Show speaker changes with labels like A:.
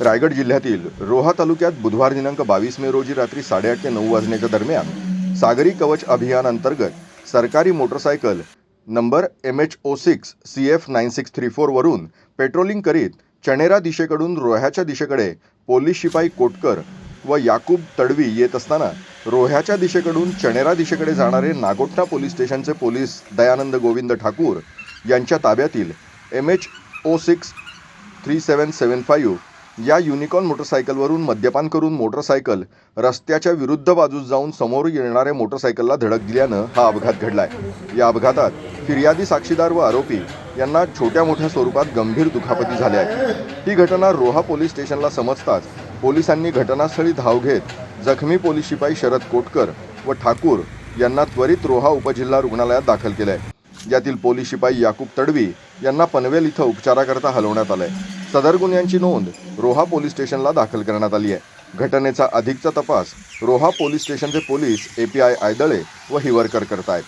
A: रायगड जिल्ह्यातील रोहा तालुक्यात बुधवार दिनांक बावीस मे रोजी रात्री साडेआठ ते नऊ वाजण्याच्या दरम्यान सागरी कवच अभियान अंतर्गत सरकारी motorcycle number M H O six C F nine six three फोरवरून patrolling करीत चणेरा दिशेकडून रोह्याच्या दिशेकडे पोलीस शिपाई कोटकर व याकूब तडवी येत असताना रोह्याच्या दिशेकडून चणेरा दिशेकडे जाणारे Nagotha police station police Dayanand Govind Thakur यांच्या ताब्यातील M H O six three seven seven five या युनिकॉर्न मोटरसायकलवरून मद्यपान करून मोटरसायकल रस्त्याच्या विरुद्ध बाजूस जाऊन समोर येणाऱ्या मोटरसायकलला धडक दिल्यानं हा अपघात घडलाय. या अपघातात फिर्यादी साक्षीदार व आरोपी यांना छोट्या मोठ्या स्वरूपात गंभीर दुखापती झाल्या आहेत. ही घटना रोहा पोलीस स्टेशनला समजताच पोलिसांनी घटनास्थळी धाव घेत जखमी पोलीस शिपाई शरद कोटकर व ठाकूर यांना त्वरित रोहा उपजिल्हा रुग्णालयात दाखल केलंय. यातील पोलीस शिपाई याकूब तडवी यांना पनवेल इथं उपचाराकरता हलवण्यात आलंय. सदर गुन्ह्यांची नोंद रोहा पोलीस स्टेशनला दाखल करण्यात आली आहे. घटनेचा अधिकचा तपास रोहा पोलीस स्टेशनचे police A P I Aydale व हिवरकर करतायत.